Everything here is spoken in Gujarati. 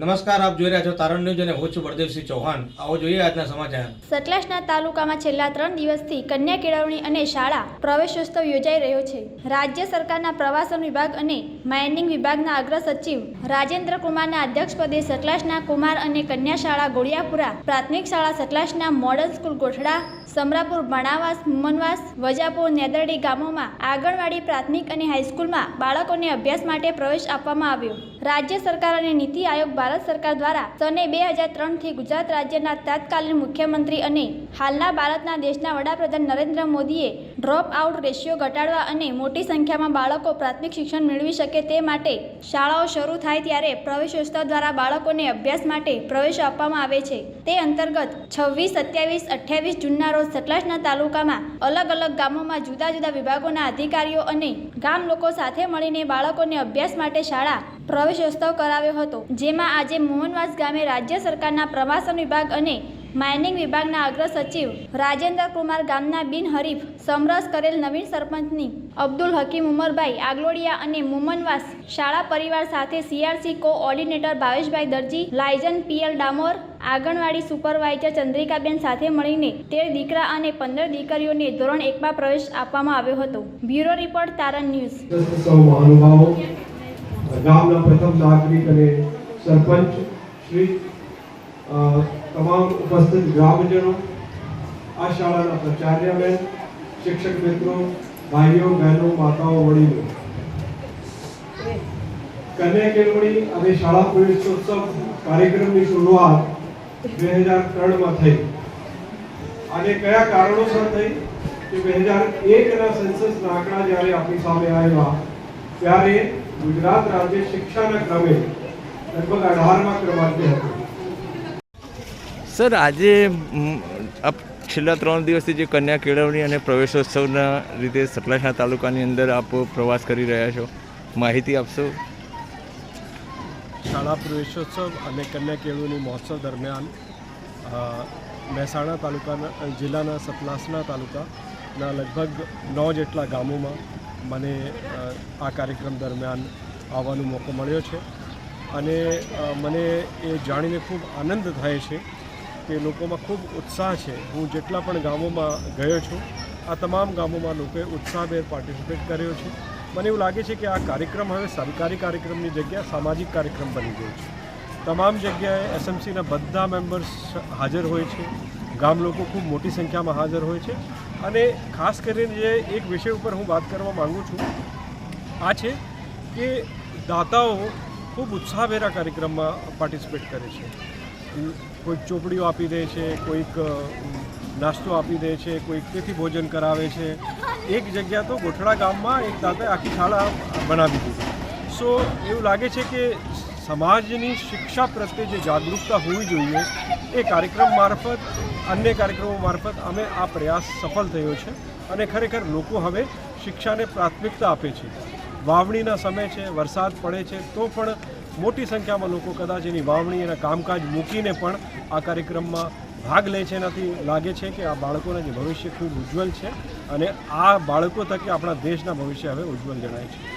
નમસ્કાર, આપ જોઈ રહ્યા છો તારણ ન્યૂઝ અને હું છું બળદેવસિંહ ચૌહાણ. આવો જોઈએ આજના સમાચાર. સતલાસના તાલુકામાં છેલ્લા ત્રણ દિવસથી કન્યા કેળવણી અને શાળા પ્રવેશોત્સવ યોજાઈ રહ્યો છે. રાજ્ય સરકારના પ્રવાસન વિભાગ અને માઇનિંગ વિભાગના અગ્ર સચિવ રાજેન્દ્ર કુમારના અધ્યક્ષપદે સતલાસના કુમાર અને કન્યા શાળા ગોળિયાપુરા પ્રાથમિક શાળા સતલાસના મોડલ સ્કૂલ ગોઠડા, સમરાપુર બણાવાસ મુમનવાસ વજાપુર, નેદરડી ગામોમાં આંગણવાડી પ્રાથમિક અને હાઈસ્કૂલમાં બાળકોને અભ્યાસ માટે પ્રવેશ આપવામાં આવ્યો. રાજ્ય સરકાર અને નીતિ આયોગ ભારત સરકાર દ્વારા સને બે હજાર ત્રણથી ગુજરાત રાજ્યના તત્કાલીન મુખ્યમંત્રી અને હાલના ભારતના દેશના વડાપ્રધાન નરેન્દ્ર મોદીએ ડ્રોપ આઉટ રેશિયો ઘટાડવા અને મોટી સંખ્યામાં બાળકો પ્રાથમિક શિક્ષણ મેળવી શકે તે માટે શાળાઓ શરૂ થાય ત્યારે પ્રવેશોત્સવ દ્વારા બાળકોને અભ્યાસ માટે પ્રવેશ આપવામાં આવે છે. તે અંતર્ગત છવ્વીસ, સત્યાવીસ, અઠ્યાવીસ જૂનના રોજ સતલાસના તાલુકામાં અલગ અલગ ગામોમાં જુદા જુદા વિભાગોના અધિકારીઓ અને ગામ લોકો સાથે મળીને બાળકોને અભ્યાસ માટે શાળા પ્રવેશોત્સવ કરાવ્યો હતો, જેમાં આજે મોહનવાસ ગામે રાજ્ય સરકારના પ્રવાસન વિભાગ અને માઇનિંગ વિભાગના અગ્ર સચિવ રાજેન્દ્ર કુમાર ગામના બિનહરીફ સમરસ કરેલ નવીન સરપંચની અબ્દુલ હકીમ ઉમરભાઈ આગલોડિયા અને મુમનવાસ શાળા પરિવાર સાથે CRC coordinator Bhaveshbhai Darji, liaison PL Damor, anganwadi supervisor Chandrikaben સાથે મળીને તેર દીકરા અને પંદર દીકરીઓને ધોરણ એકમાં પ્રવેશ આપવામાં આવ્યો હતો. Bureau report Taran news. ગામના પ્રથમ નાગરિક અને સરપંચ શ્રી તમામ ઉપસ્થિત ગ્રામજનો, આ શાળાના પ્રાચાર્યબેન શિક્ષક મિત્રો, ભાઈઓ, બહેનો, માતાઓ, વડીલો. કન્યા કેળવણી અને શાળા પ્રવેશોત્સવ કાર્યક્રમની શરૂઆત બે હજાર ત્રણમાં થઈ. અને કયા કારણોસર થઈ? કે બે હજાર એકના સેન્સસના આંકડા જ્યારે આપણી સામે આવ્યા, ત્યારે ગુજરાત રાજ્ય શિક્ષાના ક્રમે લગભગ અઢારમા ક્રમાંકે હતું. સર આજે આપ છેલ્લા ત્રણ દિવસથી જે કન્યા કેળવણી અને પ્રવેશોત્સવના રીતે સતલાસણા તાલુકાની અંદર આપ પ્રવાસ કરી રહ્યા છો માહિતી આપશો? શાળા પ્રવેશોત્સવ અને કન્યા કેળવણી મહોત્સવ દરમિયાન મહેસાણા તાલુકાના જિલ્લાના સતલાસણા તાલુકાના લગભગ નવ જેટલા ગામોમાં મને આ કાર્યક્રમ દરમિયાન આવવાનો મોકો મળ્યો છે. અને મને એ જાણીને ખૂબ આનંદ થાય છે કે લોકોમાં ખૂબ ઉત્સાહ છે. હું જેટલા પણ ગામોમાં ગયો છું, આ તમામ ગામોમાં લોકોએ ઉત્સાહભેર પાર્ટિસિપેટ કર્યો છે. મને એવું લાગે છે કે આ કાર્યક્રમ હવે સરકારી કાર્યક્રમની જગ્યા, સામાજિક કાર્યક્રમ બની ગયો છે. તમામ જગ્યાએ એસએમસીના બધા મેમ્બર્સ હાજર હોય છે. ગામ લોકો ખૂબ મોટી સંખ્યામાં હાજર હોય છે. અને ખાસ કરીને જે એક વિષય ઉપર હું વાત કરવા માગું છું, આ છે કે દાતાઓ ખૂબ ઉત્સાહભેરા કાર્યક્રમમાં પાર્ટિસિપેટ કરે છે. કોઈક ચોપડીઓ આપી દે છે, કોઈક નાસ્તો આપી દે છે, કોઈક તેથી ભોજન કરાવે છે. એક જગ્યા તો ગોઠડા ગામમાં એક દાતાએ આખી શાળા બનાવી દીધી. સો એવું લાગે છે કે સમાજની શિક્ષા પ્રત્યે જે જાગૃતતા હોવી જોઈએ એ કાર્યક્રમ મારફત, અન્ય કાર્યક્રમો મારફત અમે આ પ્રયાસ સફળ થયો છે અને ખરેખર લોકો હવે શિક્ષાને પ્રાથમિકતા આપે છે. વાવણીના સમય છે, વરસાદ પડે છે, તો પણ મોટી સંખ્યામાં લોકો કદાચ એની વાવણી એના કામકાજ મૂકીને પણ આ કાર્યક્રમમાં ભાગ લે છે એનાથી લાગે છે કે આ બાળકોના જે ભવિષ્ય ખૂબ ઉજ્જવલ છે અને આ બાળકો થકી આપણા દેશના ભવિષ્ય હવે ઉજ્જવલ જણાય છે.